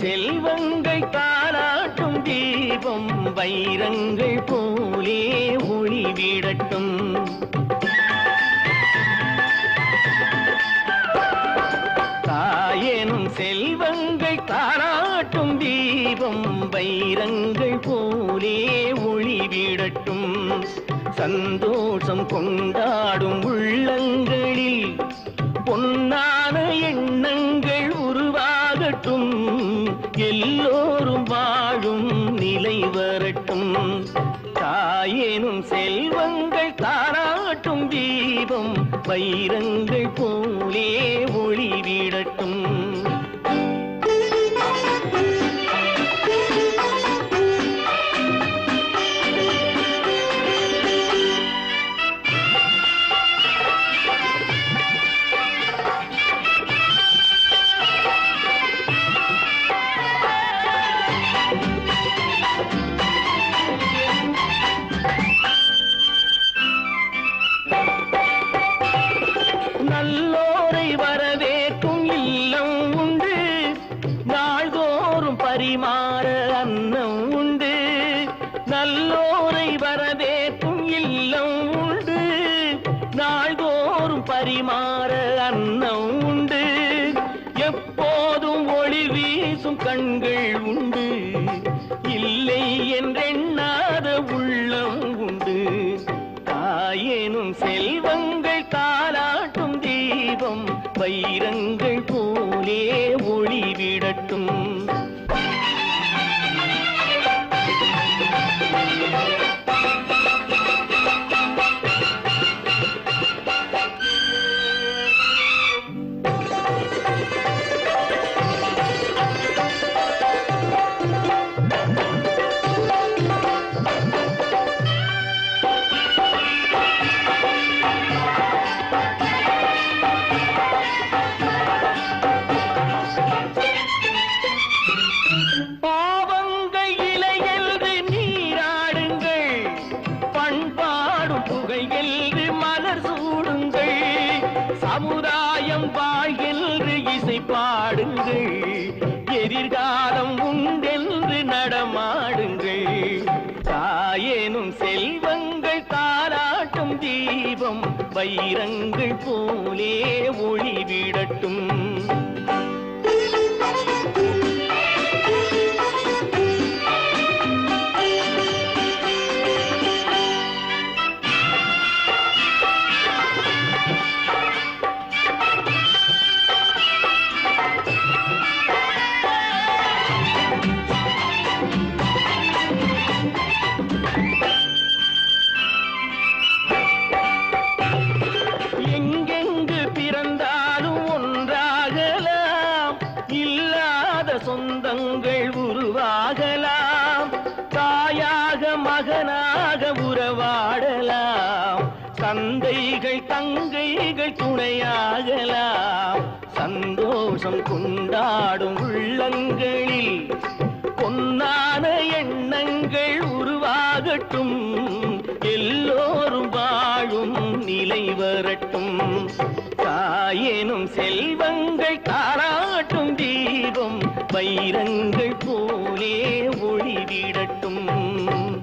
செல்வங்கள் தாராட்டும் தீபம் வைரங்கள் போலே ஒளிவிடட்டும் செல்வங்கள் தாராட்டும் தீபம் வைரங்கள் போலே ஒளிவிடட்டும் சந்தோஷம் கொண்டாடும் உள்ளங்களில் பொன்னான எண்ணங்கள் உருவாகட்டும். எல்லோரும் வாழும் நிலை வரட்டும். தாயேனும் செல்வங்கள் தாராட்டும் தீபம் வைரங்கள் போலே ஒளிவிடட்டும் நல்லோரை பரிமாற அன்னம் உண்டு. நல்லோரை வரவேற்கும் இல்லம் உண்டு. நாள்தோறும் பரிமாற அன்னம் உண்டு. எப்போதும் ஒளி வீசும் கண்கள் உண்டு. இல்லை என்றெண்ணாத பாடுங்கள். எதிர்காலம் உண்டென்று நடமாடுங்கள். தாயேனும் செல்வங்கள் தாராட்டும் தீபம் வைரங்கள் போலே ஒளிவிடட்டும் ஆகலாம் தாயாக மகனாக உறவாடலாம். தந்தைகள் தங்கைகள் துணையாகலாம். சந்தோஷம் கொண்டாடும் உள்ளங்களில் பொன்னான எண்ணங்கள் உருவாகட்டும். எல்லோரும் வாழும் நிலை வரட்டும். தாயேனும் செல்வங்கள் தாராட்டும் தீபம். வைரங்கள் போலே ஒளிவிடட்டும்